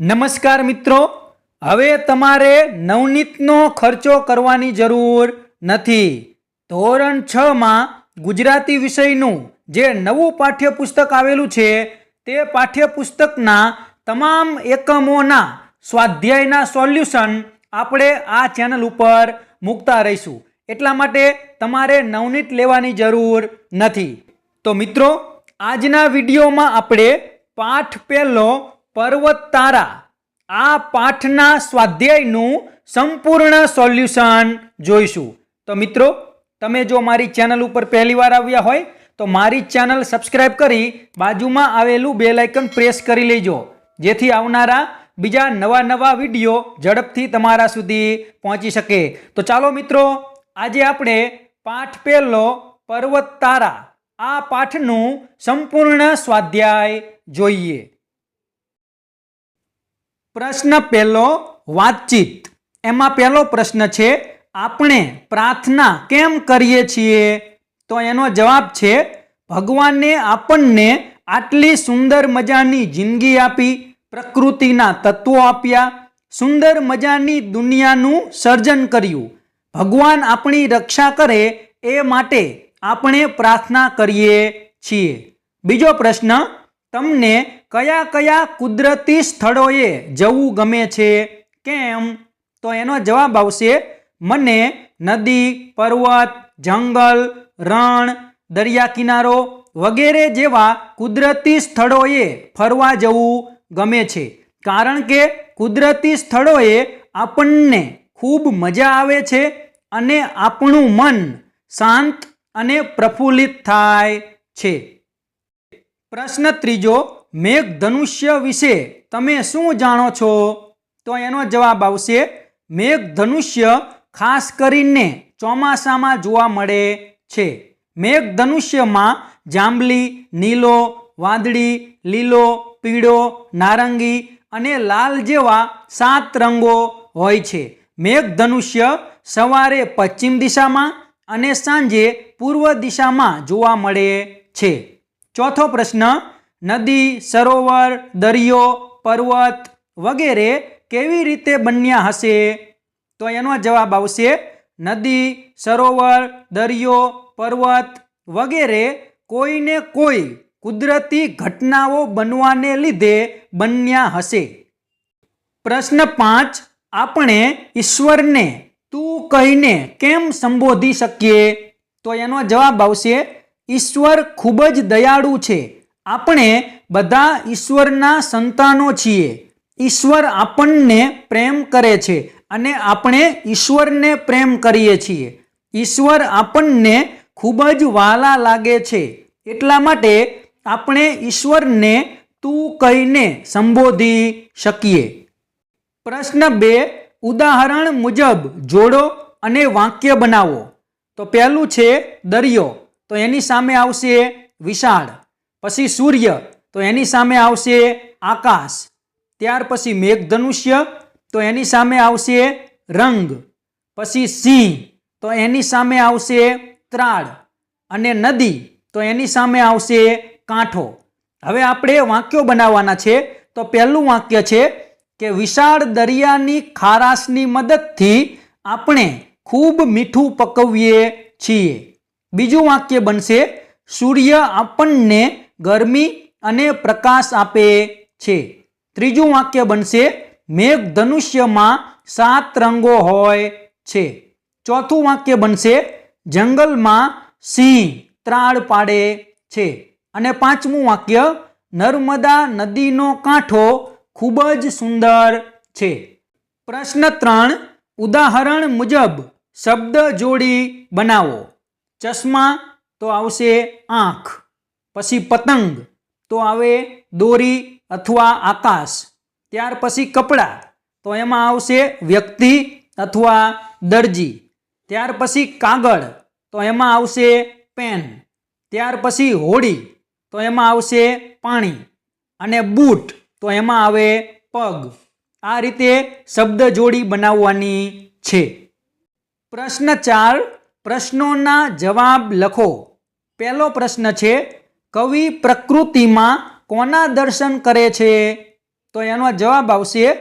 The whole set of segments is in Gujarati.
નમસ્કાર મિત્રો. હવે તમારે નવનીતનો ખર્ચો કરવાની જરૂર નથી. ધોરણ છમાં ગુજરાતી વિષયનું જે નવું પાઠ્યપુસ્તક આવેલું છે, તે પાઠ્યપુસ્તકના તમામ એકમોના સ્વાધ્યાયના સોલ્યુશન આપણે આ ચેનલ ઉપર મૂકતા રહીશું. એટલા માટે તમારે નવનીત લેવાની જરૂર નથી. તો મિત્રો, આજના વિડીયોમાં આપણે પાઠ પહેલો પર્વત તારા આ પાઠના સ્વાધ્યાયનું સંપૂર્ણ સોલ્યુશન જોઈશું. તો મિત્રો, તમે જો મારી ચેનલ ઉપર પહેલી વાર આવ્યા હોય, તો મારી ચેનલ સબસ્ક્રાઇબ કરી બાજુમાં આવેલું બેલ આઇકન પ્રેસ કરી લેજો. જેથી આવનારા બીજા નવા નવા વીડિયો ઝડપથી તમારા સુધી પહોંચી શકે. તો ચાલો મિત્રો, આજે આપણે પાઠ પહેલો પર્વત તારા આ પાઠનું સંપૂર્ણ સ્વાધ્યાય જોઈએ. પ્રશ્ન પહેલો વાતચીત. એમાં પહેલો પ્રશ્ન છે, આપણે પ્રાર્થના કેમ કરીએ છીએ? તો એનો જવાબ છે, ભગવાને આપણને આટલી સુંદર મજાની જિંદગી આપી, પ્રકૃતિના તત્વો આપ્યા, સુંદર મજાની દુનિયાનું સર્જન કર્યું. ભગવાન આપણી રક્ષા કરે એ માટે આપણે પ્રાર્થના કરીએ છીએ. બીજો પ્રશ્ન, તમને કયા કયા કુદરતી સ્થળોએ જવું ગમે છે? કેમ? તો એનો જવાબ આવશે, મને નદી, પર્વત, જંગલ, રણ દરિયા કિનારો વગેરે જેવા કુદરતી સ્થળોએ ફરવા જવું ગમે છે. કારણ કે કુદરતી સ્થળોએ આપણને ખૂબ મજા આવે છે અને આપણું મન શાંત અને પ્રફુલ્લિત થાય છે. પ્રશ્ન ત્રીજો મેઘધનુષ્ય વિશે તમે શું જાણો છો? તો એનો જવાબ આવશે, મેઘધનુષ્ય ખાસ કરીને ચોમાસામાં જોવા મળે છે. મેઘધનુષ્યમાં જાંબલી, નીલો, વાદળી, લીલો, પીળો, નારંગી અને લાલ જેવા સાત રંગો હોય છે. મેઘધનુષ્ય સવારે પશ્ચિમ દિશામાં અને સાંજે પૂર્વ દિશામાં જોવા મળે છે. ચોથો પ્રશ્ન નદી, સરોવર, દરિયો, પર્વત વગેરે કેવી રીતે બન્યા હશે? તો એનો જવાબ આવશે, નદી, સરોવર, દરિયો, પર્વત વગેરે કોઈને કોઈ કુદરતી ઘટનાઓ બનવાને લીધે બન્યા હશે. પ્રશ્ન પાંચ, આપણે ઈશ્વરને તું કહીને કેમ સંબોધી શકીએ? તો એનો જવાબ આવશે, ઈશ્વર ખૂબ જ દયાળુ છે. આપણે બધા ઈશ્વરના સંતાનો છીએ. ઈશ્વર આપણને પ્રેમ કરે છે અને આપણે ઈશ્વરને પ્રેમ કરીએ છીએ. ઈશ્વર આપણને ખૂબ જ વાલા લાગે છે. એટલા માટે આપણે ઈશ્વરને તું કહીને સંબોધી શકીએ. પ્રશ્ન બે, ઉદાહરણ મુજબ જોડો અને વાક્ય બનાવો. તો પહેલું છે દરિયો. તો એની સામે આવશે વિશાળ. પછી સૂર્ય, તો એની સામે આવશે આકાશ. ત્યાર પછી મેઘધનુષ્ય, તો એની સામે આવશે રંગ. પછી સિંહ, તો એની સામે આવશે ત્રાળ. અને નદી, તો એની સામે આવશે કાંઠો. હવે આપણે વાક્યો બનાવવાના છે. તો પહેલું વાક્ય છે કે વિશાળ દરિયાની ખારાશની મદદથી આપણે ખૂબ મીઠું પકવીએ છીએ. બીજું વાક્ય બનશે, સૂર્ય આપણને ગરમી અને પ્રકાશ આપે છે. ત્રીજું વાક્ય બનશે મેઘ ધનુષ્યમાં સાત રંગો હોય છે. ચોથું વાક્ય બનશે, જંગલમાં સિંહ ત્રાળ પાડે છે. અને પાંચમું વાક્ય, નર્મદા નદીનો કાંઠો ખૂબ જ સુંદર છે. પ્રશ્ન ત્રણ, ઉદાહરણ મુજબ શબ્દ જોડી બનાવો. ચશ્મા તો આવશે આંખ. પછી પતંગ, તો આવે દોરી અથવા આકાશ, ત્યાર પછી કપડાં, તો એમાં આવશે વ્યક્તિ અથવા દરજી, ત્યાર પછી કાગળ, તો એમાં આવશે પેન, ત્યાર પછી હોડી, તો એમાં આવશે પાણી, અને બૂટ, તો એમાં આવે પગ. આ રીતે શબ્દ જોડી બનાવવાની છે. પ્રશ્ન ચાર, પ્રશ્નોના જવાબ લખો. પહેલો પ્રશ્ન છે કવિ પ્રકૃતિમાં કોના દર્શન કરે છે? તો એનો જવાબ આવશે,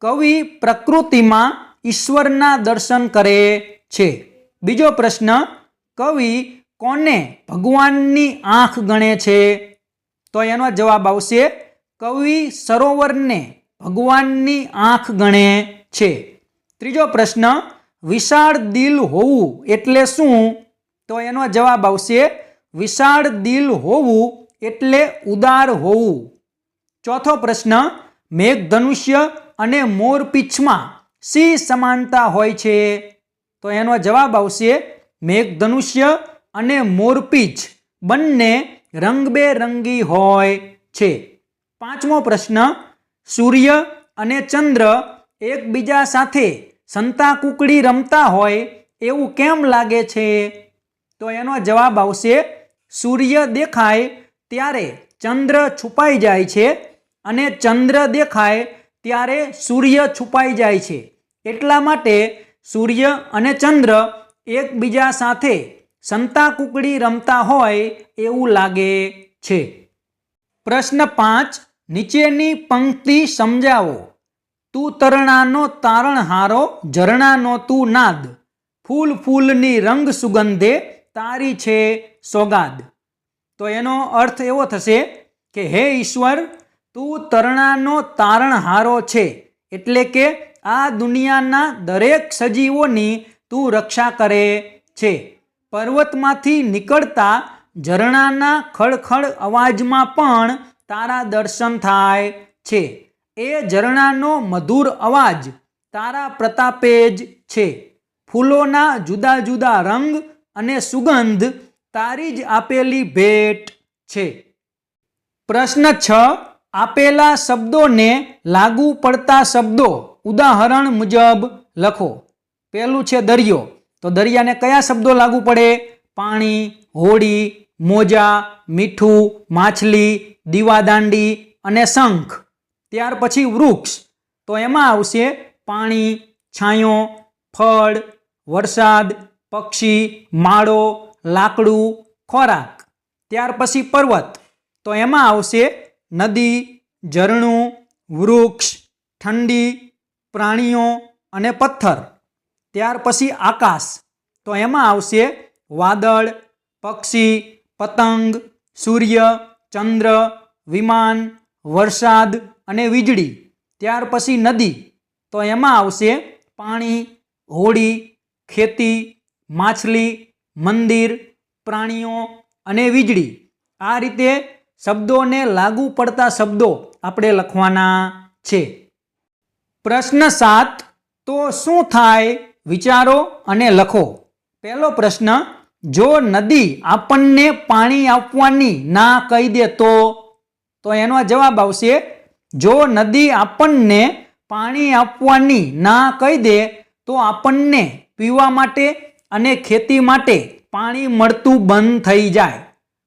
કવિ પ્રકૃતિમાં ઈશ્વરના દર્શન કરે છે. બીજો પ્રશ્ન, કવિ કોને ભગવાનની આંખ ગણે છે? તો એનો જવાબ આવશે, કવિ સરોવરને ભગવાનની આંખ ગણે છે. ત્રીજો પ્રશ્ન, વિશાળ દિલ હોવું એટલે શું? તો એનો જવાબ આવશે વિશાળ દિલ હોવું એટલે ઉદાર હોવું. ચોથો પ્રશ્ન, મેઘધનુષ્ય અને મોરપીંછમાં સી સમાનતા હોય છે? તો એનો જવાબ આવશે મેઘધનુષ્ય અને મોરપીંછ બંને રંગબેરંગી હોય છે. પાંચમો પ્રશ્ન, સૂર્ય અને ચંદ્ર એકબીજા સાથે સંતા કુકડી રમતા હોય એવું કેમ લાગે છે? તો એનો જવાબ આવશે, સૂર્ય દેખાય ત્યારે ચંદ્ર છુપાઈ જાય છે અને ચંદ્ર દેખાય ત્યારે સૂર્ય છુપાઈ જાય છે. એટલા માટે સૂર્ય અને ચંદ્ર એકબીજા સાથે સંતા કુકડી રમતા હોય એવું લાગે છે. પ્રશ્ન પાંચ, નીચેની પંક્તિ સમજાવો. તું તરણાનો તારણહારો, ઝરણાનો તું નાદ. ફૂલ ફૂલની રંગ સુગંધે તારી છે સોગાદ. તો એનો અર્થ એવો થશે કે, હે ઈશ્વર, તું તરણાનો તારણહારો છે. એટલે કે આ દુનિયાના દરેક સજીવોની તું રક્ષા કરે છે. પર્વતમાંથી નીકળતા ઝરણાના ખળખળ અવાજમાં પણ તારા દર્શન થાય છે. એ ઝરણાનો મધુર અવાજ તારા પ્રતાપે જ છે. ફૂલોના જુદા જુદા રંગ અને સુગંધ તારી જ આપેલી ભેટ છે. પ્રશ્ન છ, આપેલા શબ્દોને લાગુ પડતા શબ્દો ઉદાહરણ મુજબ લખો. પહેલું છે દરિયો. તો દરિયાને કયા શબ્દો લાગુ પડે? પાણી, હોડી, મોજા, મીઠું, માછલી, દીવાદાંડી અને શંખ. ત્યાર પછી વૃક્ષ. તો એમાં આવશે પાણી, છાંયો, ફળ, વરસાદ પક્ષી, માળો, લાકડું, ખોરાક. ત્યાર પછી પર્વત. તો એમાં આવશે નદી, ઝરણું, વૃક્ષ, ઠંડી, પ્રાણીઓ અને પથ્થર. ત્યાર પછી આકાશ. તો એમાં આવશે વાદળ, પક્ષી, પતંગ, સૂર્ય, ચંદ્ર, વિમાન, વરસાદ અને વીજળી. ત્યાર પછી નદી. તો એમાં આવશે પાણી, હોડી, ખેતી માછલી, મંદિર, પ્રાણીઓ અને વીજળી. આ રીતે શબ્દોને લાગુ પડતા શબ્દો આપણે લખવાના છે. પ્રશ્ન સાત, તો શું થાય? વિચારો અને લખો. પહેલો પ્રશ્ન, જો નદી આપણને પાણી આપવાની ના કહી દે તો? તો એનો જવાબ આવશે, જો નદી આપણને પાણી આપવાની ના કહી દે, તો આપણને પીવા માટે અને ખેતી માટે પાણી મળતું બંધ થઈ જાય.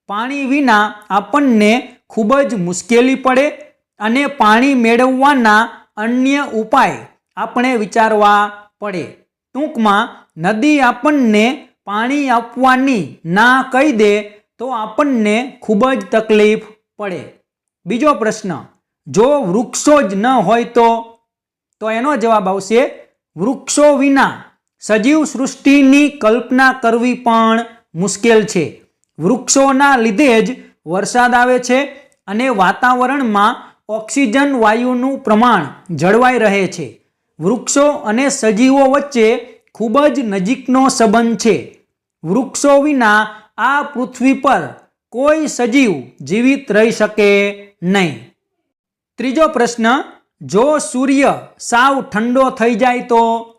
પાણી વિના આપણને ખૂબ જ મુશ્કેલી પડે અને પાણી મેળવવાના અન્ય ઉપાય આપણે વિચારવા પડે. ટૂંકમાં, નદી આપણને પાણી આપવાની ના કહી દે તો આપણને ખૂબ જ તકલીફ પડે. બીજો પ્રશ્ન, જો વૃક્ષો જ ન હોય તો? તો એનો જવાબ આવશે, વૃક્ષો વિના સજીવ સૃષ્ટિની કલ્પના કરવી પણ મુશ્કેલ છે. વૃક્ષોના લીધે જ વરસાદ આવે છે અને વાતાવરણમાં ઓક્સિજન વાયુનું પ્રમાણ જળવાઈ રહે છે. વૃક્ષો અને સજીવો વચ્ચે ખૂબ જ નજીકનો સંબંધ છે. વૃક્ષો વિના આ પૃથ્વી પર કોઈ સજીવ જીવિત રહી શકે નહીં. ત્રીજો પ્રશ્ન, જો સૂર્ય સાવ ઠંડો થઈ જાય તો?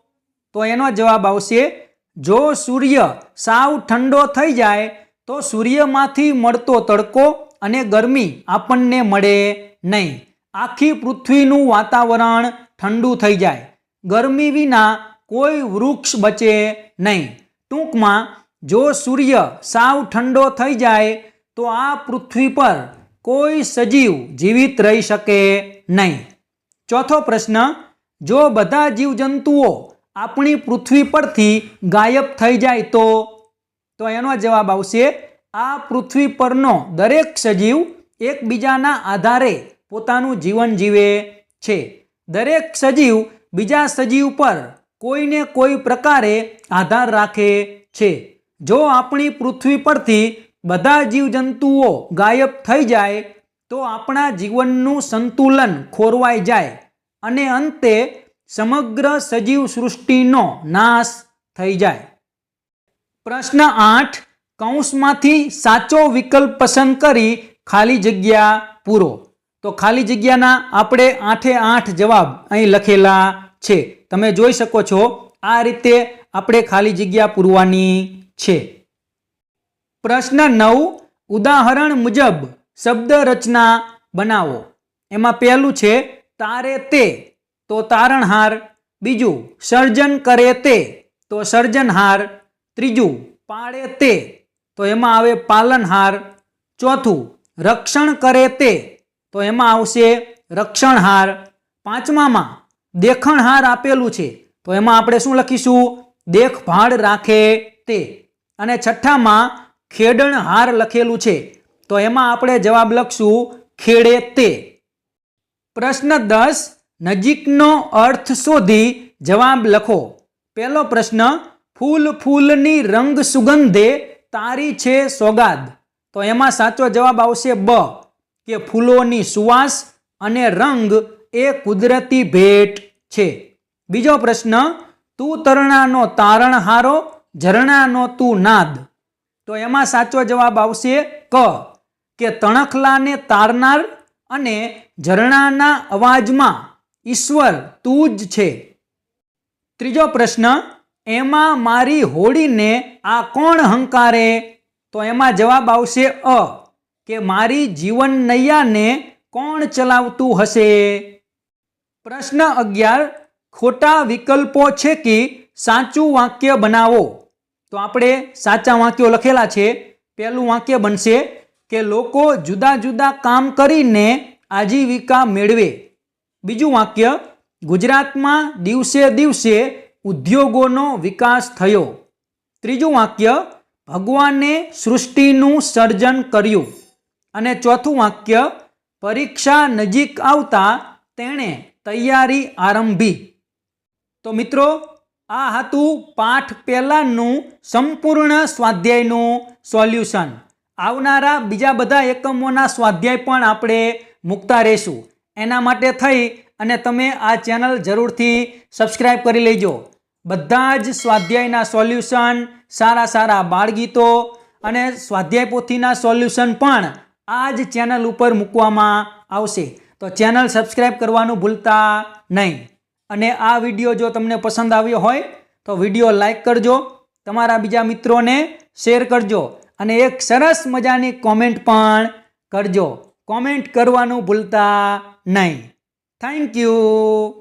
તો એનો જવાબ આવશે, જો સૂર્ય સાવ ઠંડો થઈ જાય, તો સૂર્યમાંથી મળતો તડકો અને ગરમી આપણને મળે નહીં. આખી પૃથ્વીનું વાતાવરણ ઠંડુ થઈ જાય. ગરમી વિના કોઈ વૃક્ષ બચે નહીં. ટૂંકમાં, જો સૂર્ય સાવ ઠંડો થઈ જાય, તો આ પૃથ્વી પર કોઈ સજીવ જીવિત રહી શકે નહીં. ચોથો પ્રશ્ન, જો બધા જીવજંતુઓ આપણી પૃથ્વી પરથી ગાયબ થઈ જાય તો? તો એનો જવાબ આવશે, આ પૃથ્વી પરનો દરેક સજીવ એકબીજાના આધારે પોતાનું જીવન જીવે છે. દરેક સજીવ બીજા સજીવ પર કોઈને કોઈ પ્રકારે આધાર રાખે છે. જો આપણી પૃથ્વી પરથી બધા જીવજંતુઓ ગાયબ થઈ જાય, તો આપણા જીવનનું સંતુલન ખોરવાઈ જાય. અને અંતે સમગ્ર સજીવ સૃષ્ટિનો નાશ થઈ જાય. પ્રશ્ન આઠ, કૌંસમાંથી સાચો વિકલ્પ પસંદ કરી ખાલી જગ્યા પૂરો. તો ખાલી જગ્યાના આપણે આઠે આઠ જવાબ અહીં લખેલા છે. તમે જોઈ શકો છો, આ રીતે આપણે ખાલી જગ્યા પૂરવાની છે. પ્રશ્ન નવ, ઉદાહરણ મુજબ શબ્દ રચના બનાવો. એમાં પહેલું છે, તારે તે તો તારણહાર બીજું સર્જન કરે તે, તો સર્જનહાર ત્રીજું પાળે તે, તો એમાં આવે પાલનહાર ચોથું રક્ષણ કરે તે, તો એમાં આવશે રક્ષણહાર પાંચમામાં દેખણહાર આપેલું છે, તો એમાં આપણે શું લખીશું? દેખભાળ રાખે તે. અને છઠ્ઠામાં ખેડણહાર લખેલું છે, તો એમાં આપણે જવાબ લખશું ખેડે તે. પ્રશ્ન દસ નજીકનો અર્થ શોધી જવાબ લખો. પહેલો પ્રશ્ન, ફૂલ ફૂલની રંગ સુગંધે તારી છે સોગાદ? તો એમાં સાચો જવાબ આવશે બ, કે ફૂલોની સુવાસ અને રંગ એ કુદરતી ભેટ છે. બીજો પ્રશ્ન, તું તરણાનો તારણહારો ઝરણાનો તું નાદ? તો એમાં સાચો જવાબ આવશે ક, કે તણખલાને તારનાર અને ઝરણાના અવાજમાં ઈશ્વર તું જ છે. ત્રીજો પ્રશ્ન, એમાં મારી હોડીને આ કોણ હંકારે? તો એમાં જવાબ આવશે અ, કે મારી જીવન નૈયાને કોણ ચલાવતું હશે? પ્રશ્ન અગિયાર, ખોટા વિકલ્પો છે કે સાચું વાક્ય બનાવો? તો આપણે સાચા વાક્યો લખેલા છે. પહેલું વાક્ય બનશે કે, લોકો જુદા જુદા કામ કરીને આજીવિકા મેળવે. બીજું વાક્ય, ગુજરાતમાં દિવસે દિવસે ઉદ્યોગોનો વિકાસ થયો. ત્રીજું વાક્ય, ભગવાને સૃષ્ટિનું સર્જન કર્યું. અને ચોથું વાક્ય, પરીક્ષા નજીક આવતા તેણે તૈયારી આરંભી. તો મિત્રો, આ હતું પાઠ પહેલાંનું સંપૂર્ણ સ્વાધ્યાયનું સોલ્યુશન. આવનારા બીજા બધા એકમોના સ્વાધ્યાય પણ આપણે મૂકતા રહીશું. એના માટે થઈ અને તમે આ ચેનલ જરૂરથી સબસ્ક્રાઈબ કરી લેજો. બધા જ સ્વાધ્યાયના સોલ્યુશન, સારા સારા બાળગીતો અને સ્વાધ્યાય પોથીના સોલ્યુશન પણ આ જ ચેનલ ઉપર મૂકવામાં આવશે. તો ચેનલ સબસ્ક્રાઈબ કરવાનું ભૂલતા નહીં. અને આ વીડિયો જો તમને પસંદ આવ્યો હોય, તો વીડિયો લાઈક કરજો, તમારા બીજા મિત્રોને શેર કરજો અને એક સરસ મજાની કોમેન્ટ પણ કરજો. કોમેન્ટ કરવાનું ભૂલતા નહીં થેન્ક યુ